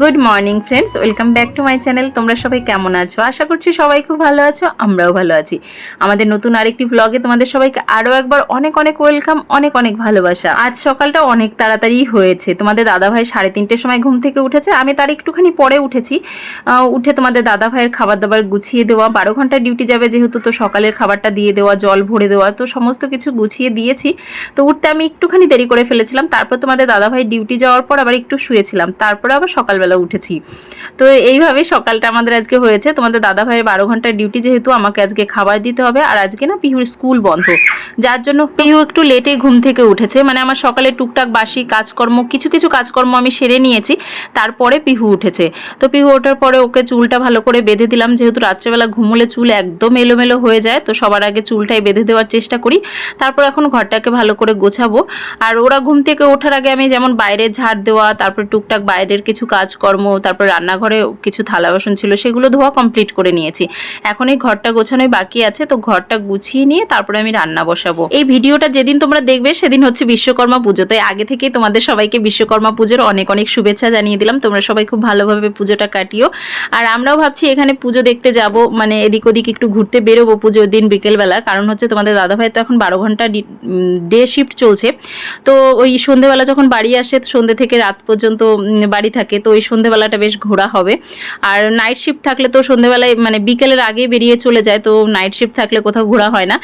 Good morning friends, welcome back to my channel. তোমরা সবাই কেমন আছো? আশা করছি সবাই খুব ভালো আছো, আমরাও ভালো আছি। আমাদের নতুন আরেকটি ব্লগে তোমাদের সবাইকে আরও একবার অনেক অনেক ওয়েলকাম, অনেক অনেক ভালোবাসা। আজ সকালটা অনেক তাড়াতাড়ি হয়েছে। তোমাদের দাদাভাই সাড়ে তিনটের সময় ঘুম থেকে উঠেছে, আমি তার একটুখানি পরে উঠেছি। উঠে তোমাদের দাদা ভাইয়ের খাবার দাবার গুছিয়ে দেওয়া, বারো ঘণ্টা ডিউটি যাবে যেহেতু তো সকালের খাবারটা দিয়ে দেওয়া, জল ভরে দেওয়া, তো সমস্ত কিছু গুছিয়ে দিয়েছি। তো উঠতে আমি একটুখানি দেরি করে ফেলেছিলাম, তারপর তোমাদের দাদাভাই ডিউটি যাওয়ার পর আবার একটু শুয়েছিলাম, তারপরে আবার সকালবেলা উঠেছি। তো এইভাবে সকালটা আমাদের আজকে হয়েছে। তোমাদের দাদা ভাইয়ের বারো ঘণ্টার ডিউটি যেহেতু আমাকে আজকে খাবার দিতে হবে আর আজকে না পিহুর স্কুল বন্ধ। যার জন্য পিহু একটু লেটে ঘুম থেকে উঠেছে। মানে আমার সকালে টুকটাক বাসি কাজকর্ম, কিছু কিছু কাজকর্ম আমি সেরে নিয়েছি। তারপরে পিহু উঠেছে। তো পিহু ওঠার পরে ওকে চুলটা ভালো করে বেঁধে দিলাম। যেহেতু রাত্রেবেলা ঘুমোলে চুল একদম এলোমেলো হয়ে যায়, তো সবার আগে চুলটাই বেঁধে দেওয়ার চেষ্টা করি। তারপর এখন ঘরটাকে ভালো করে গোছাবো। আর ওরা ঘুম থেকে ওঠার আগে আমি যেমন বাইরে ঝাড় দেওয়া, তারপর টুকটাক বাইরের কিছু কাজকর্ম, তারপর রান্নাঘরে কিছু থালা বাসন ছিল, সেগুলো ধোয়া কমপ্লিট করে নিয়েছি। এখন এই ঘরটা গোছানোই বাকি আছে, তো ঘরটা গুছিয়ে নিয়ে তারপরে আমি রান্না বসাবো। এই ভিডিওটা যেদিন তোমরা দেখবে, সেদিন হচ্ছে বিশ্বকর্মা পুজো। তাই আগে থেকে তোমাদের সবাইকে বিশ্বকর্মা পুজোর অনেক অনেক শুভেচ্ছা জানিয়ে দিলাম। তোমরা সবাই খুব ভালোভাবে পুজোটা কাটিও। আর আমরাও ভাবছি এখানে পুজো দেখতে যাব মানে এদিক ওদিক একটু ঘুরতে বেরোবো পুজোর দিন বিকেলবেলা। কারণ হচ্ছে তোমাদের দাদাভাই তো এখন বারো ঘণ্টা ডে শিফট চলছে। তো ওই সন্ধেবেলা যখন বাড়ি আসে, সন্ধে থেকে রাত পর্যন্ত বাড়ি থাকে, তো ওই সন্ধেবেলাটা বেশ ঘোরা হবে। আর নাইট শিফট থাকলে তো সন্ধেবেলায় মানে বিকেলের আগে বেরিয়ে চলে যায়, তো নাইট শিফট থাকলে কোথাও ঘোরা হয় না।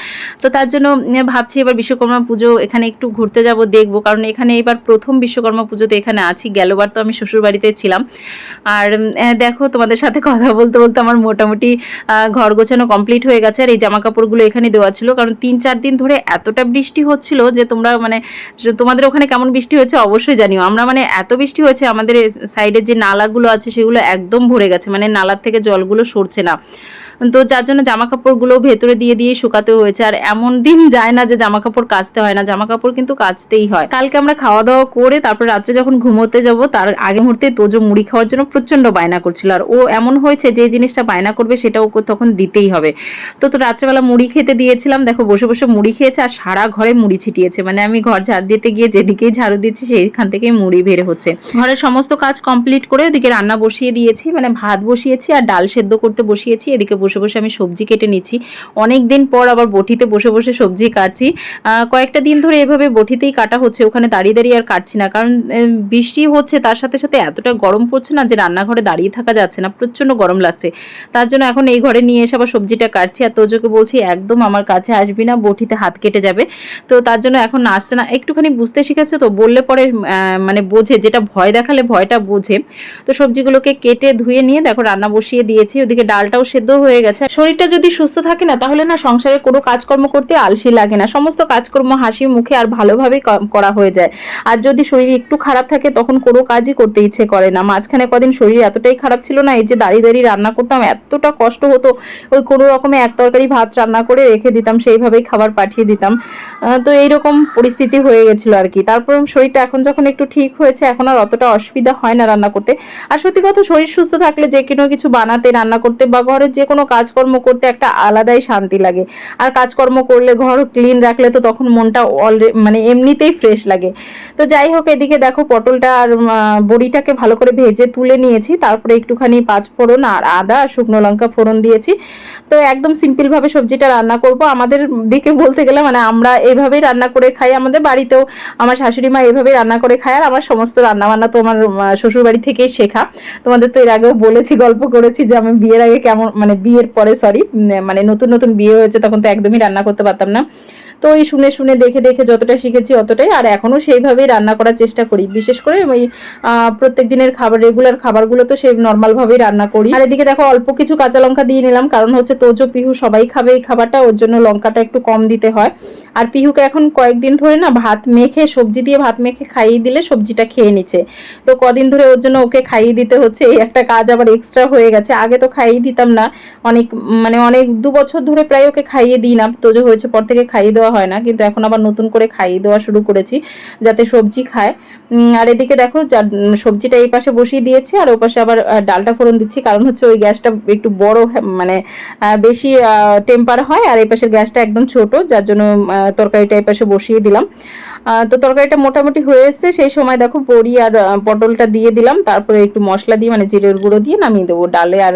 তো তার জন্য ভাবছি এবার বিশ্বকর্মা পুজো এখানে একটু ঘুরতে যাব, দেখব। কারণ এখানে এবার প্রথম বিশ্বকর্মা পুজোতে এখানে আছি, গেলবার তো আমি শ্বশুর বাড়িতে ছিলাম। আর দেখো তোমাদের সাথে কথা বলতে বলতে আমার মোটামুটি ঘর গোছানো কমপ্লিট হয়ে গেছে। আর এই জামা কাপড়গুলো এখানে দেওয়া ছিল, কারণ তিন চার দিন ধরে এতটা বৃষ্টি হচ্ছিল যে তোমরা মানে তোমাদের ওখানে কেমন বৃষ্টি হয়েছে অবশ্যই জানিও। আমরা মানে এত বৃষ্টি হয়েছে আমাদের সাইডের যে নালাগুলো আছে সেগুলো একদম ভরে গেছে মানে নালার থেকে জলগুলো সরছে না। তো যার জন্য জামা কাপড়গুলো ভেতরে দিয়ে দিয়ে শুকাতে হয়েছে। আর এমন দিন যায় না যে জামা কাপড় কাচতে হয় না জামা কাপড় কিন্তু কাচতেই হয়। কালকে আমরা খাওয়া দাওয়া করে তারপর রাত্রে যখন ঘুমোতে যাব, তার আগে মুহূর্তে তোজো মুড়ি খাওয়ার জন্য প্রচণ্ড বায়না করছিল। আর ও এমন হয়েছে যে জিনিসটা বায়না করবে সেটা ওকে তখন দিতেই হবে। তো তো রাত্রেবেলা মুড়ি খেতে দিয়েছিলাম। দেখো, বসে বসে মুড়ি খেয়েছে আর সারা ঘরে মুড়ি ছিটিয়েছে। মানে আমি ঘর ঝাড় দিতে গিয়ে যেদিকেই ঝাড়ু দিচ্ছি সেইখান থেকেই মুড়ি বের হচ্ছে। ঘরের সমস্ত কাজ কমপ্লিট করে ওদিকে রান্না বসিয়ে দিয়েছি। মানে ভাত বসিয়েছি আর ডাল সেদ্ধ করতে বসিয়েছি। এদিকে বসে বসে আমি সবজি কেটে নিচ্ছি। অনেক দিন পর আবার বটিতে বসে বসে সবজি কাটছি। কয়েকটা দিন ধরে এভাবে বটিতেই কাটা হচ্ছে, ওখানে দাঁড়িয়ে দাঁড়িয়ে আর কাটছি না। কারণ বৃষ্টি হচ্ছে, তার সাথে সাথে এতটা গরম পড়ছে না যে রান্নাঘরে দাঁড়িয়ে থাকা যাচ্ছে না প্রচণ্ড গরম লাগছে। তার জন্য এখন এই ঘরে নিয়ে এসে আবার সবজিটা কাটছি। আর তোজোকে বলছি, একদম আমার কাছে আসবি না, বটিতে হাত কেটে যাবে। তো তার জন্য এখন আসছে না। একটুখানি বুঝতে শিখেছে তো, বললে পরে মানে বোঝে, যেটা ভয় দেখালে ভয়টা বোঝে। তো সবজিগুলোকে কেটে ধুয়ে নিয়ে দেখো, রান্না বসিয়ে দিয়েছি। ওদিকে ডালটাও সেদ্ধ হয়ে গেছে। শরীরটা যদি সুস্থ থাকে না, তাহলে না সংসারের কোনো কাজকর্ম করতে আলসি লাগে না। সমস্ত কাজকর্ম হাসি মুখে আর ভালোভাবেই ক- করা হয়ে যায়। আর যদি শরীর একটু খারাপ থাকে, তখন কোনো কাজই করতে ইচ্ছে করে না। মাঝখানে কদিন শরীর এতটাই খারাপ ছিল না, এই যে দাঁড়িয়ে দাঁড়িয়ে রান্না করতাম, এতটা কষ্ট হতো, ওই কোনো রকমে এক তরকারি ভাত রান্না করে রেখে দিতাম, সেইভাবেই খাবার পাঠিয়ে দিতাম। তো এইরকম পরিস্থিতি হয়ে গেছিল আর কি। তারপর শরীরটা এখন যখন একটু ঠিক হয়েছে, এখন আর অতটা অসুবিধা হয় না রান্না করতে। আর সত্যি কথা, শরীর সুস্থ থাকলে যে কোনো কিছু বানাতে, রান্না করতে বা ঘরের যে কোনো কাজকর্ম করতে একটা আলাদাই শান্তি লাগে। আর কাজকর্ম করলে ঘর ক্লিন রাখলে তো তখন মনটা অলরে মানে এমনিতেই ফ্রেশ লাগে। তো যাই হোক, এদিকে দেখো পটলটা আর বড়িটাকে ভালো করে ভেজে তুলে নিয়েছি। তারপরে একটুখানি পাঁচ ফোড়ন আর আদা আর শুকনো লঙ্কা ফোড়ন দিয়েছি। তো একদম সিম্পল ভাবে সবজিটা রান্না করব। আমাদের দিকে বলতে গেলে মানে আমরা এভাবেই রান্না করে খাই আমাদের বাড়িতেও। আমার শাশুড়ি মা এভাবেই রান্না করে খায় আর আমার সমস্ত রান্না বান্না তো আমার শ্বশুর বাড়ি থেকেই শেখা। তোমাদের তো এর আগেও বলেছি, গল্প করেছি যে আমি বিয়ের আগে কেমন মানে বিয়ের পরে সরি মানে নতুন নতুন বিয়ে হয়েছে, তখন তো একদমই রান্না করতে পারতাম না। তো ওই শুনে শুনে দেখে দেখে যতটা শিখেছি অতটাই। আর এখনও সেইভাবেই রান্না করার চেষ্টা করি। বিশেষ করে ওই প্রত্যেক দিনের খাবার রেগুলার খাবারগুলো তো সেই নর্মালভাবেই রান্না করি। আর এদিকে দেখো, অল্প কিছু কাঁচা লঙ্কা দিয়ে নিলাম। কারণ হচ্ছে তোজো, পিহু সবাই খাবে এই খাবারটা। ওর জন্য লঙ্কাটা একটু কম দিতে হয়। আর পিহুকে এখন কয়েকদিন ধরে না ভাত মেখে, সবজি দিয়ে ভাত মেখে খাইয়ে দিলে সবজিটা খেয়ে নিচ্ছে। তো কদিন ধরে ওর জন্য ওকে খাইয়ে দিতে হচ্ছে। এই একটা কাজ আবার এক্সট্রা হয়ে গেছে। আগে তো খাইয়ে দিতাম না। অনেক মানে অনেক, দু বছর ধরে প্রায় ওকে খাইয়ে দিই না। তোজো হয়েছে পর থেকে খাইয়ে দেওয়া হয় না কিন্তু এখন আবার নতুন করে খাইয়ে দেওয়া শুরু করেছি যাতে সবজি খায়। আর এদিকে দেখো সবজিটা এই পাশে বসিয়ে দিয়েছি আর ও পাশে আবার ডালটা ফোড়ন দিচ্ছি কারণ হচ্ছে ওই গ্যাসটা একটু বড় হ্যাঁ, মানে বেশি টেম্পার হয় আর এই পাশের গ্যাসটা একদম ছোট যার জন্য তরকারিটা এই পাশে বসিয়ে দিলাম। তো তরকারিটা মোটামুটি হয়ে এসছে। সেই সময় দেখো বড়ি আর পটলটা দিয়ে দিলাম। তারপরে একটু মশলা দিয়ে মানে জিরের গুঁড়ো দিয়ে নামিয়ে দেবো ডালে আর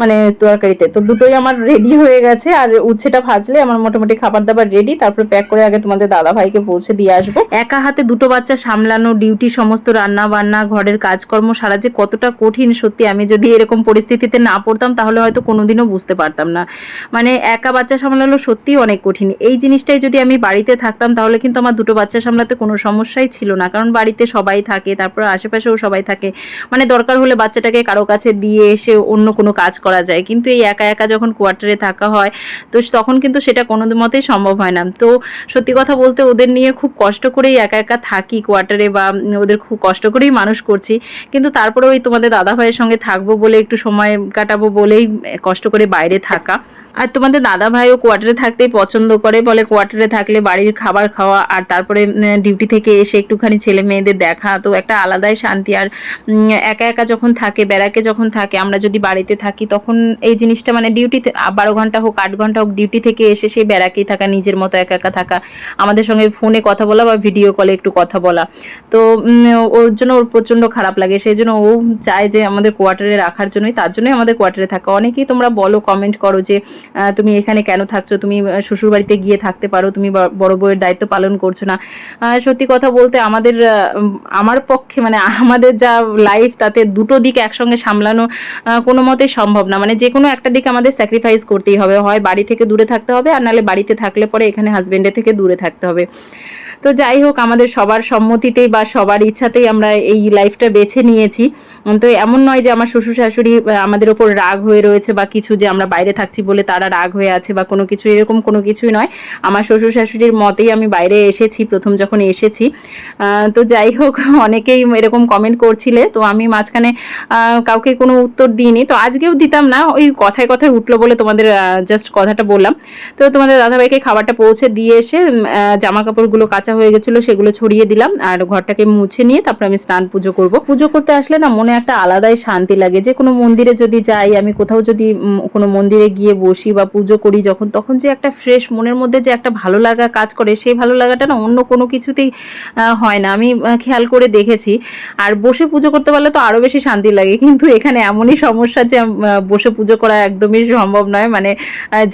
মানে তরকারিতে। তো দুটোই আমার রেডি হয়ে গেছে। আর উচ্ছেটা ভাজলে আমার মোটামুটি খাবার দাবার রেডি তারপরে প্যাক করে আগে তোমাদের দাদা ভাইকে পৌঁছে দিয়ে আসব। একা হাতে দুটো বাচ্চা সামলানো ডিউটি সমস্ত রান্না বান্না ঘরের কাজকর্ম, সারা যে কতটা কঠিন, সত্যি আমি যদি এরকম পরিস্থিতিতে না পড়তাম, তাহলে হয়তো কোনোদিনও বুঝতে পারতাম না। মানে একা বাচ্চা সামলানো সত্যিই অনেক কঠিন। এই জিনিসটাই যদি আমি বাড়িতে থাকতাম, তাহলে কিন্তু আমার দুটো বাচ্চা সামলাতে কোনো সমস্যাই ছিল না। কারণ বাড়িতে সবাই থাকে, তারপর আশেপাশেও সবাই থাকে। মানে দরকার হলে বাচ্চাটাকে কারও কাছে দিয়ে এসে অন্য কোনো কাজ করা যায়। কিন্তু এই একা একা যখন কোয়ার্টারে থাকা হয়, তো তখন কিন্তু সেটা কোনো মতেই সম্ভব হয় না। তো সত্যি কথা বলতে ওদের নিয়ে খুব কষ্ট করেই একা একা থাকি কোয়ার্টারে বা ওদের খুব কষ্ট করেই মানুষ করছি। কিন্তু তারপরে ওই তোমাদের দাদা ভাইয়ের সঙ্গে থাকব বলে একটু সময় কাটাবো বলেই কষ্ট করে বাইরে থাকা। আর তোমাদের দাদা ভাইও কোয়ার্টারে থাকতেই পছন্দ করে, বলে কোয়ার্টারে থাকলে বাড়ির খাবার খাওয়া আর তারপরে ডিউটি থেকে এসে একটুখানি ছেলে মেয়েদের দেখা। তো একটা আলাদাই শান্তি আর একা একা যখন থাকে, বেড়াকে যখন থাকে, আমরা যদি বাড়িতে থাকি, তখন এই জিনিসটা মানে ডিউটি বারো ঘণ্টা হোক, আট ঘণ্টা হোক ডিউটি থেকে এসে সেই বেড়াকেই থাকা, নিজের মতো একা একা থাকা। আমাদের সঙ্গে ফোনে কথা বলা বা ভিডিও কলে একটু কথা বলা। তো ওর জন্য ওর প্রচণ্ড খারাপ লাগে, সেই জন্য ও চায় যে আমাদের কোয়ার্টারে রাখার জন্যই, তার জন্যই আমাদের কোয়ার্টারে থাকা। অনেকেই তোমরা বলো কমেন্ট করো যে তুমি এখানে কেন থাকছো? তুমি শ্বশুর বাড়িতে গিয়ে থাকতে পারো, তুমি বড় বউয়ের দায়িত্ব পালন করছ না। সত্যি কথা বলতে আমাদের আমার পক্ষে মানে আমাদের যা লাইফ তাতে দুটো দিক একসঙ্গে সামলানো কোনো মতেই সম্ভব না। মানে যে কোনো একটা দিক আমাদের স্যাক্রিফাইস করতেই হবে। হয় বাড়ি থেকে দূরে থাকতে হবে, আর নাহলে বাড়িতে থাকলে পরে এখানে হাজব্যান্ডের থেকে দূরে থাকতে হবে। তো যাই হোক, আমাদের সবার সম্মতিতেই বা সবার ইচ্ছাতেই আমরা এই লাইফটা বেছে নিয়েছি। তো এমন নয় যে আমার শ্বশুর শাশুড়ি আমাদের ওপর রাগ হয়ে রয়েছে বা কিছু যে আমরা বাইরে থাকছি বলে তারা রাগ হয়ে আছে বা কোনো কিছু, এরকম কোনো কিছুই নয়। আমার শ্বশুর শাশুড়ির মতেই আমি বাইরে এসেছি, প্রথম যখন এসেছি। তো যাই হোক, অনেকেই এরকম কমেন্ট করছিলে। তো আমি মাঝখানে কাউকে কোনো উত্তর দিইনি। তো আজকেও দিতাম না, ওই কথায় কথায় উঠল বলে তোমাদের জাস্ট কথাটা বললাম। তো তোমাদের দাদাভাইকে খাবারটা পৌঁছে দিয়ে এসে জামা কাপড়গুলো কাঁচা হয়ে গেছিল, সেগুলো ছড়িয়ে দিলাম। আর ঘরটাকে মুছে নিয়ে তারপর আমি স্নান পুজো করব। পুজো করতে আসলে না, মনে একটা আলাদাই শান্তি লাগে। যে কোনো মন্দিরে যদি যাই, আমি কোথাও যদি কোনো মন্দিরে গিয়ে বসি বা পুজো করি যখন, তখন যে একটা ফ্রেশ মনের মধ্যে যে একটা ভালো লাগা কাজ করে, সেই ভালো লাগাটা না অন্য কোনো কিছুতেই হয় না। আমি খেয়াল করে দেখেছি। আর বসে পুজো করতে পারলে তো আরও বেশি শান্তি লাগে। কিন্তু এখানে এমনই সমস্যা যে বসে পুজো করা একদমই সম্ভব নয়। মানে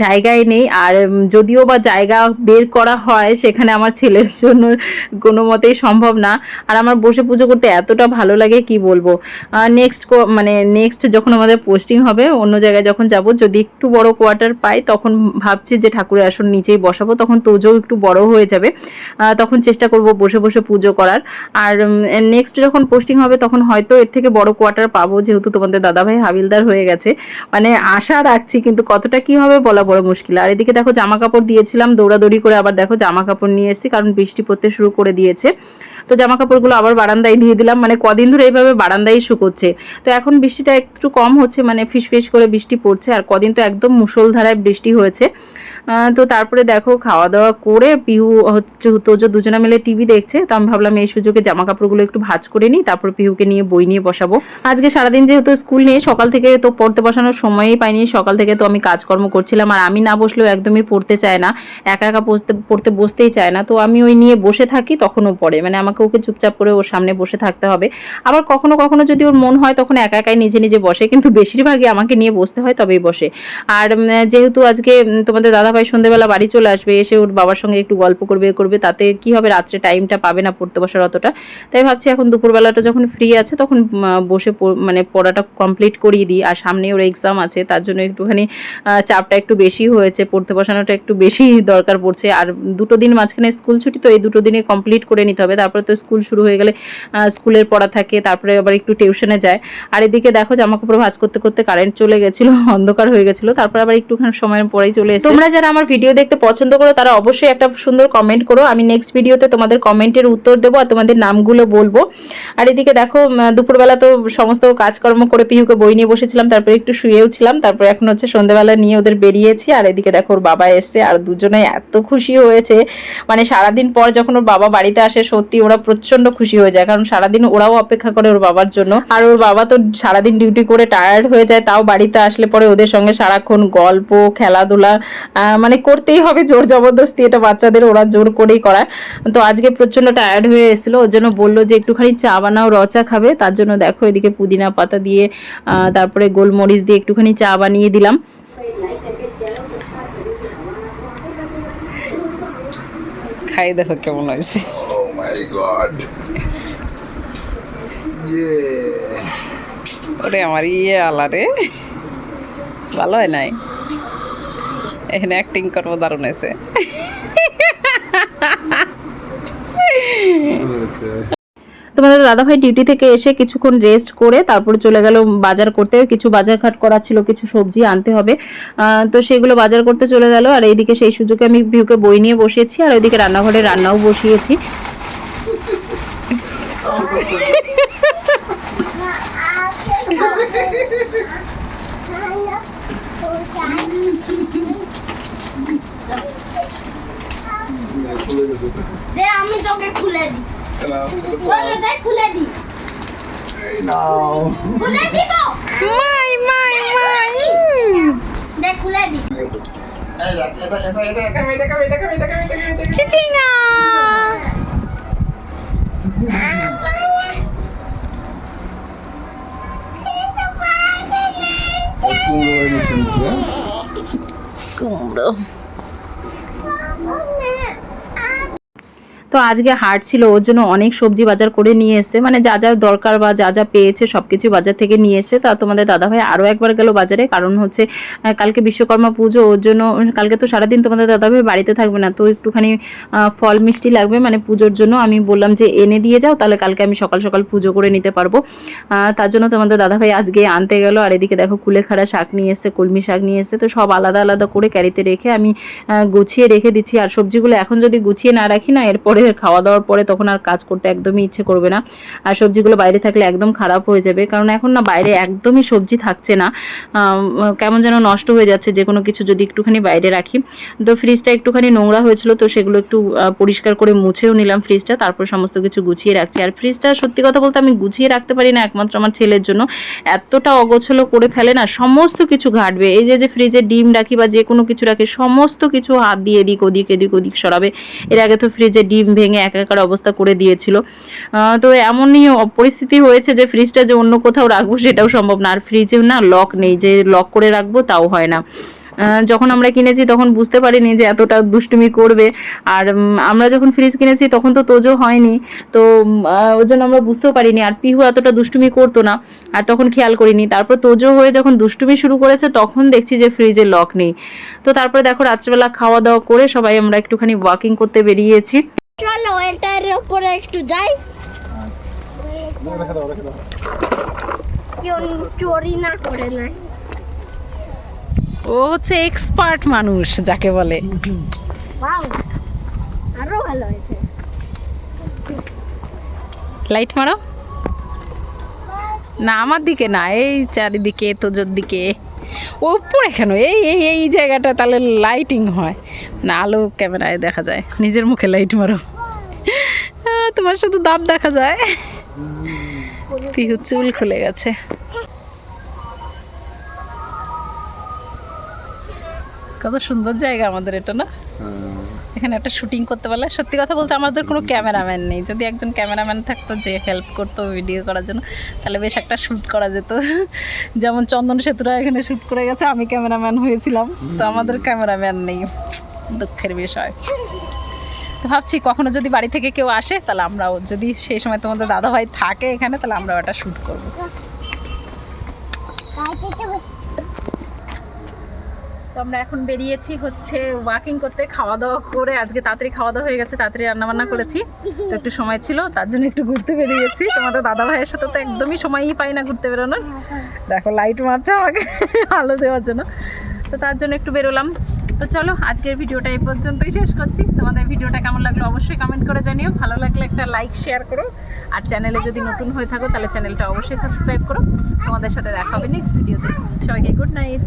জায়গায় নেই। আর যদিও বা জায়গা বের করা হয়, সেখানে আমার ছেলের জন্য কোনো মতেই সম্ভব না। আর আমার বসে পুজো করতে এতটা ভালো লাগে, কি বলব? নেক্সট মানে নেক্সট যখন আমাদের পোস্টিং হবে, অন্য জায়গায় যখন যাব, যদি একটু বড় কোয়ার্টার পাই, তখন ভাবছি যে ঠাকুরের আসন নিচেই বসাবো, তখন তোজও একটু বড় হয়ে যাবে তখন চেষ্টা করব বসে বসে পুজো করার। আর নেক্সট যখন পোস্টিং হবে, তখন হয়তো এর থেকে বড় কোয়ার্টার পাবো, যেহেতু তোমাদের দাদাভাই হাবিলদার হয়ে গেছে। মানে আশা রাখছি, কিন্তু কতটা কি হবে বলা বড় মুশকিল। আর এদিকে দেখো জামা কাপড় দিয়েছিলাম, দৌড়াদৌড়ি করে আবার দেখো জামা কাপড় নিয়ে এসেছি, কারণ বৃষ্টি পড়তে শুরু করে দিয়েছে। তো জামা কাপড়গুলো আবার বারান্দায় দিয়ে দিলাম মানে কদিন ধরে এইভাবে বারান্দায় শুকোচ্ছে। তো এখন বৃষ্টিটা একটু কম হচ্ছে মানে ফিস ফিস করে বৃষ্টি পড়ছে, আর কদিন তো একদম মুষলধারায় বৃষ্টি হয়েছে। তো তারপরে দেখো খাওয়া দাওয়া করে পিহু হচ্ছে তোজো দুজনে মিলে টিভি দেখছে, তো আমি ভাবলাম এই সুযোগে জামা কাপড়গুলো একটু ভাজ করে নিই, তারপর পিহুকে নিয়ে বই নিয়ে বসাবো। আজকে সারাদিন যেহেতু স্কুল নেই, সকাল থেকে তো পড়তে বসানোর সময়ই পাইনি, সকাল থেকে তো আমি কাজকর্ম করছিলাম, আর আমি না বসলেও একদমই পড়তে চায় না, একা একা বসতে পড়তে বসতেই চায় না, তো আমি ওই নিয়ে বসে থাকি, তখনও পড়ে মানে আমাকে ওকে চুপচাপ করে ওর সামনে বসে থাকতে হবে। আবার কখনো কখনো যদি ওর মন হয়, তখন একা একাই নিজে নিজে বসে, কিন্তু বেশিরভাগই আমাকে নিয়ে বসতে হয়, তবেই বসে। আর যেহেতু আজকে তোমাদের দাদাভাই সন্ধ্যেবেলা বাড়ি চলে আসবে, এসে ওর বাবার সঙ্গে একটু গল্প করবে করবে, তাতে কি হবে রাত্রে টাইমটা পাবে না পড়তে বসার অতটা। তাই ভাবছি এখন দুপুরবেলাটা যখন ফ্রি আছে তখন বসে মানে পড়াটা কমপ্লিট করিয়ে দিই। আর সামনে ওর এক্সাম আছে, তার জন্য একটুখানি চাপটা একটু বেশি হয়েছে, পড়তে বসানোটা একটু বেশি দরকার পড়ছে। আর দুটো দিন মাঝখানে স্কুল ছুটি, তো এই দুটো দিনে কমপ্লিট করে নিতে হবে। তারপরে তো স্কুল শুরু হয়ে গেলে স্কুলের পড়া থাকে, তারপরে আবার একটু টিউশনে যায়। আর এদিকে দেখো জামা কাপড় ভাঁজ করতে করতে কারেন্ট চলে গেছিল, অন্ধকার হয়ে গেছিল, তারপর আবার একটুখানি সময়ের পরেই চলে এসেছে। তোমরা যারা আমার ভিডিও দেখতে পছন্দ করো, তারা অবশ্যই একটা সুন্দর কমেন্ট করো। আমি নেক্সট ভিডিওতে তোমাদের কমেন্টের উত্তর দেবো আর তোমাদের নামগুলো বলব। আর এদিকে দেখো দুপুরবেলা তো সমস্ত কাজকর্ম করে পিহুকে বই নিয়ে বসেছিলাম, তারপরে একটু শুয়েও ছিলাম, তারপরে এখন হচ্ছে সন্ধ্যেবেলা নিয়ে ওদের বেরিয়েছি। আর এদিকে দেখো, ওর বাবা এসছে, আর দুজনে এত খুশি হয়েছে। মানে সারাদিন পর যখন ওর বাবা বাড়িতে আসে, সত্যি ওরা প্রচণ্ড খুশি হয়ে যায়, কারণ সারাদিন ওরাও অপেক্ষা করে ওর বাবার জন্য। আর ওর বাবা তো সারাদিন ডিউটি করে টায়ার্ড হয়ে যায়, তাও বাড়িতে আসলে পরে ওদের সঙ্গে সারাক্ষণ গল্প গল্প খেলাধুলা মানে করতেই হবে জোর জবরদস্তি এটা বাচ্চাদের ওরা জোর করেই করায়। তো আজকে প্রচণ্ড টায়ার্ড হয়ে এসেছিল ওর জন্য বলল যে একটুখানি চা বানাও রচা খাবে তার জন্য দেখো এদিকে পুদিনা পাতা দিয়ে তারপরে গোলমরিচ দিয়ে একটুখানি চা বানিয়ে দিলাম। খাই দেখো কেমন হয়েছে। Oh. ওরে আমার ইয়ে আলা রে। ভালো হয় নাই? এখানে অ্যাক্টিং করব দারুণ হয়েছে। তোমাদের দাদাভাই ডিউটি থেকে এসে কিছুক্ষণ রেস্ট করে তারপরে চলে গেল বাজার করতে। কিছু বাজার ঘাট করা ছিল কিছু সবজি আনতে হবে। তো সেগুলো বাজার করতে চলে গেল আর এইদিকে সেই সুযোগে আমি ভিউকে বই নিয়ে বসিয়েছি আর ওইদিকে রান্নাঘরে রান্নাও বসিয়েছি। দে আমি তোকে খুলে দিই দরজাটা খুলে দিই Hey খুলে দিব? মাই মাই মাই দে খুলে দিই Hey, এটা এটা এটা এটা come এটা come এটা come এটা come এটা come এটা চিচিঙ্গা কুমড়ো এনেছেন হ্যাঁ কুমড়ো তো আজকে হাট ছিল, ওর জন্য অনেক সবজি বাজার করে নিয়ে এসে মানে যা যা দরকার বা যা যা পেয়েছে সব কিছু বাজার থেকে নিয়ে এসে, তা তোমাদের দাদাভাই আরও একবার গেল বাজারে। কারণ হচ্ছে কালকে বিশ্বকর্মা পুজো, ওর জন্য, কালকে তো সারাদিন তোমাদের দাদাভাই বাড়িতে থাকবে না, তো একটুখানি ফল মিষ্টি লাগবে মানে পুজোর জন্য আমি বললাম যে, এনে দিয়ে যাও, তাহলে কালকে আমি সকাল সকাল পুজো করে নিতে পারব। তার জন্য তোমাদের দাদাভাই আজকে আনতে গেল, আর এদিকে দেখো কুলেখাড়া শাক নিয়ে এসে, কলমি শাক নিয়ে এসে, তো সব আলাদা আলাদা করে ক্যারিতে রেখে আমি গুছিয়ে রেখে দিচ্ছি। আর সবজিগুলো এখন যদি গুছিয়ে না রাখি না, এরপরে খাওয়া দাওয়ার পরে তখন আর কাজ করতে একদমই ইচ্ছে করবে না। আর সবজিগুলো বাইরে থাকলে একদম খারাপ হয়ে যাবে। কারণ এখন না বাইরে একদমই সবজি থাকছে না। কেমন যেন নষ্ট হয়ে যাচ্ছে যে কোনো কিছু যদি একটুখানি বাইরে রাখি। তো ফ্রিজটা একটুখানি নোংরা হয়েছিল তো সেগুলো একটু পরিষ্কার করে মুছেও নিলাম ফ্রিজটা তারপর সমস্ত কিছু গুছিয়ে রাখছি। আর ফ্রিজটা সত্যি কথা বলতে আমি গুছিয়ে রাখতে পারি না একমাত্র আমার ছেলের জন্য। এতটা অগোছলো করে ফেলে না, সমস্ত কিছু ঘাটবে। এই যে যে ফ্রিজে ডিম রাখি বা যে কোনো কিছু রাখি, সমস্ত কিছু হাত দিয়ে এদিক ওদিক এদিক ওদিক সরাবে। এর আগে তো ফ্রিজে ডিম ভেঙে একাকার অবস্থা করে দিয়েছিল। তো এমনই পরিস্থিতি হয়েছে যে ফ্রিজটা যে অন্য কোথাও রাখব সেটাও সম্ভব না। আর ফ্রিজে না লক নেই, যে লক করে রাখব তাও হয় না। যখন আমরা কিনেছি তখন বুঝতে পারিনি যে এতটা দুষ্টুমি করবে। আর আমরা যখন ফ্রিজ কিনেছি তখন তো তোজো হয়নি। তো ওর জন্য আমরা বুঝতেও পারিনি। আর পিহু এতটা দুষ্টুমি করতো না। আর তখন খেয়াল করিনি। তারপর তোজো হয়ে যখন দুষ্টুমি শুরু করেছে তখন দেখছি যে ফ্রিজে লক নেই। তো তারপরে দেখো রাত্রেবেলা খাওয়া দাওয়া করে সবাই আমরা একটুখানি ওয়াকিং করতে বেরিয়েছি। চলো এটার উপরে একটু যাই। চুরি না করে না ও হচ্ছে এক্সপার্ট মানুষ যাকে বলে। আরও ভালো হয়েছে। লাইট মারো। না আমার দিকে না এই চারিদিকে তোজোর দিকে। ও উপরে কেন? এই এই এই জায়গাটা তাহলে লাইটিং হয়। না আলো ক্যামেরায় দেখা যায়। নিজের মুখে লাইট মারো। তোমার শুধু দাঁত দেখা যায়। পিহু চুল খুলে গেছে। কত সুন্দর জায়গা আমাদের এটা, না? এখানে একটা শুটিং করতে পারলে সত্যি কথা বলতে আমাদের কোনো ক্যামেরাম্যান নেই। যদি একজন ক্যামেরাম্যান থাকতো যে হেল্প করতো ভিডিও করার জন্য, তাহলে বেশ একটা শ্যুট করা যেত। যেমন চন্দন সেতুরা এখানে শ্যুট করে গেছে, আমি ক্যামেরাম্যান হয়েছিলাম। তো আমাদের ক্যামেরাম্যান নেই। দুঃখের বিষয়। তো ভাবছি কখনো যদি বাড়ি থেকে কেউ আসে, তাহলে আমরাও, যদি সেই সময় তোমাদের দাদাভাই থাকে এখানে, তাহলে আমরাও একটা শ্যুট করব। তো আমরা এখন বেরিয়েছি হচ্ছে ওয়াকিং করতে খাওয়া দাওয়া করে আজকে তাড়াতাড়ি খাওয়া দাওয়া হয়ে গেছে, তাড়াতাড়ি রান্না বান্না করেছি। তো একটু সময় ছিল, তার জন্য একটু ঘুরতে বেরিয়েছি। তোমাদের দাদা ভাইয়ের সাথে তো একদমই সময়ই পাই না ঘুরতে বেরোনোর। দেখো লাইট মারছে আমাকে আলো দেওয়ার জন্য। তো তার জন্য একটু বেরোলাম। তো চলো, আজকের ভিডিওটা এই পর্যন্তই শেষ করছি। তোমাদের ভিডিওটা কেমন লাগল অবশ্যই কমেন্ট করে জানিও। ভালো লাগলে একটা লাইক শেয়ার করো। আর চ্যানেলে যদি নতুন হয়ে থাকো, তাহলে চ্যানেলটা অবশ্যই সাবস্ক্রাইব করো। তোমাদের সাথে দেখা হবে নেক্সট ভিডিওতে সবাইকে গুড নাইট